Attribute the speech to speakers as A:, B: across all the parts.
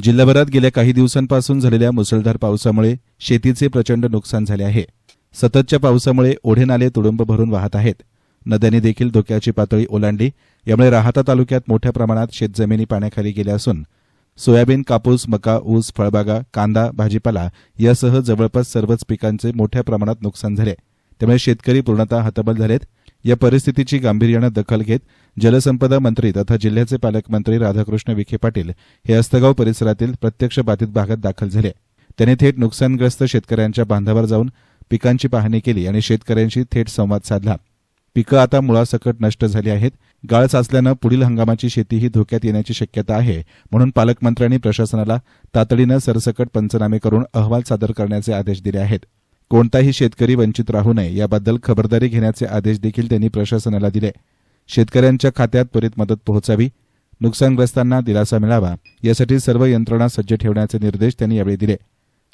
A: जिल्हाभरात गेल्या काही दिवसांपासून झालेल्या मुसळधार पावसामुळे शेतीचे प्रचंड नुकसान झाले आहे. सततच्या पावसामुळे ओढे नाले तुडुंब भरून वाहत आहेत. नद्यांनी देखील धोक्याची पातळी ओलांडली. यामुळे राहाता तालुक्यात मोठ्या प्रमाणात शेतजमिनी पाण्याखाली गेल्या असून सोयाबीन कापूस मका ऊस फळबागा कांदा भाजीपाला यासह जवळपास सर्वच पिकांचे मोठ्या प्रमाणात नुकसान झाले. त्यामुळे शेतकरी पूर्णतः हतबल झालेत. या परिस्थितीची गांभीर्यानं दखल घेत जलसंपदा मंत्री तथा जिल्ह्याचे पालकमंत्री राधाकृष्ण विखे पाटील हे अस्तगाव परिसरातील प्रत्यक्ष बाधित भागात दाखल झाले. त्यांनी थेट नुकसानग्रस्त शेतकऱ्यांच्या बांधावर जाऊन पिकांची पाहणी केली आणि शेतकऱ्यांशी थेट संवाद साधला. पिकं आता मुळासकट नष्ट झाली आहेत. गाळ साचल्यानं पुढील हंगामाची शेतीही धोक्यात येण्याची शक्यता आहे म्हणून पालकमंत्र्यांनी प्रशासनाला तातडीनं सरसकट पंचनामे करून अहवाल सादर करण्याचे आदेश दिले आहेत. कोणताही शेतकरी वंचित राहू नये याबद्दल खबरदारी घेण्याचे आदेश देखील त्यांनी प्रशासनाला दिले. शेतकऱ्यांच्या खात्यात त्वरित मदत पोहोचावी नुकसानग्रस्तांना दिलासा मिळावा यासाठी सर्व यंत्रणा सज्ज ठेवण्याचे निर्देश त्यांनी यावेळी दिले.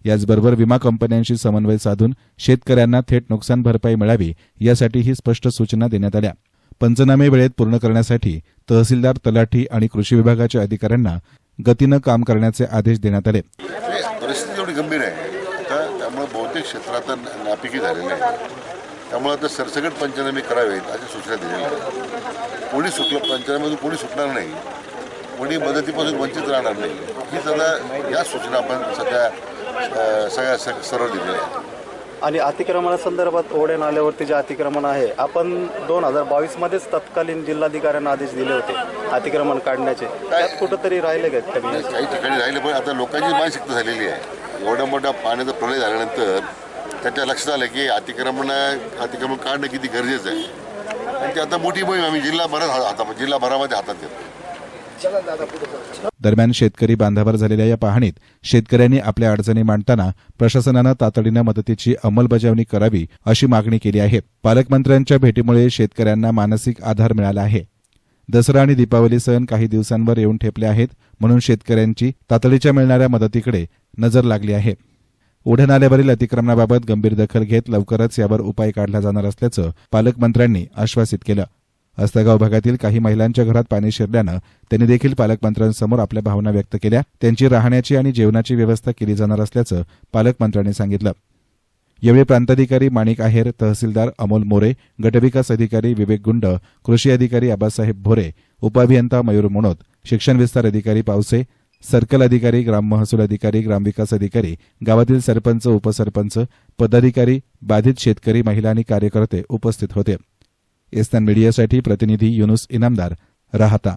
A: याचबरोबर विमा कंपन्यांशी समन्वय साधून शेतकऱ्यांना थेट नुकसान भरपाई मिळावी यासाठीही स्पष्ट सूचना देण्यात आल्या. पंचनामे वेळेत पूर्ण करण्यासाठी तहसीलदार तलाठी आणि कृषी विभागाच्या अधिकाऱ्यांना गतीनं काम करण्याचे आदेश देण्यात आले.
B: परिस्थिती गंभीर आहे. तर त्यामुळे बहुतेक क्षेत्र आता ना- नापिकी झालेले आहे त्यामुळे आता सरसकट पंचनामे करावेत अशी सूचना दिलेल्या आहेत कोणी सुटलं पंचनाम्यातून कोणी सुटणार नाही. कोणी मदतीपासून वंचित राहणार नाही. ही सध्या या सूचना आपण सध्या सगळ्या स- सर्व दिलेल्या आहेत.
C: आणि अतिक्रमणासंदर्भात ओढे नाल्यावरती जे अतिक्रमण आहे आपण दोन हजार बावीसमध्येच तत्कालीन जिल्हाधिकाऱ्यांना आदेश दिले होते अतिक्रमण काढण्याचे. त्यात कुठंतरी राहिले का
B: काही ठिकाणी राहिले पण आता लोकांची मानसिकता झालेली आहे. एवढा मोठा पाण्याचा प्रलय झाल्यानंतर त्यांच्या लक्षात आलं की अतिक्रमण अतिक्रमण काढणं किती गरजेचं आहे. आणि ते आता मोठी मोहीम आम्ही जिल्हाभरात हाता जिल्हाभरामध्ये हातात घेतो
A: दरम्यान शेतकरी बांधावर झालेल्या या पाहणीत शेतकऱ्यांनी आपल्या अडचणी मांडताना प्रशासनानं तातडीनं मदतीची अंमलबजावणी करावी अशी मागणी केली आहे. पालकमंत्र्यांच्या भेटीमुळे शेतकऱ्यांना मानसिक आधार मिळाला आहे. दसरा आणि दीपावली सण काही दिवसांवर येऊन ठेपले आहेत म्हणून शेतकऱ्यांची तातडीच्या मिळणाऱ्या मदतीकडे नजर लागली आहे. ओढ्या नाल्यावरील अतिक्रमणाबाबत गंभीर दखल घेत लवकरच यावर उपाय काढला जाणार असल्याचं पालकमंत्र्यांनी आश्वासित केलं. अस्तगाव भागातील काही महिलांच्या घरात पाणी शिरल्यानं त्यांनी देखील पालकमंत्र्यांसमोर आपल्या भावना व्यक्त केल्या. त्यांची राहण्याची आणि जेवणाची व्यवस्था केली जाणार असल्याचं पालकमंत्र्यांनी सांगितलं. यावेळी प्रांताधिकारी माणिक आहेर तहसीलदार अमोल मोरे गटविकास अधिकारी विवेक गुंड कृषी अधिकारी आबासाहेब भोरे उपाभियंता मयूर मोणोत शिक्षण विस्तार अधिकारी पावसे सर्कल अधिकारी ग्राम महसूल अधिकारी ग्रामविकास अधिकारी गावातील सरपंच उपसरपंच पदाधिकारी बाधित शेतकरी महिला आणि कार्यकर्ते उपस्थित होते. एस्तान मीडियासाठी प्रतिनिधी युनुस इनामदार राहता.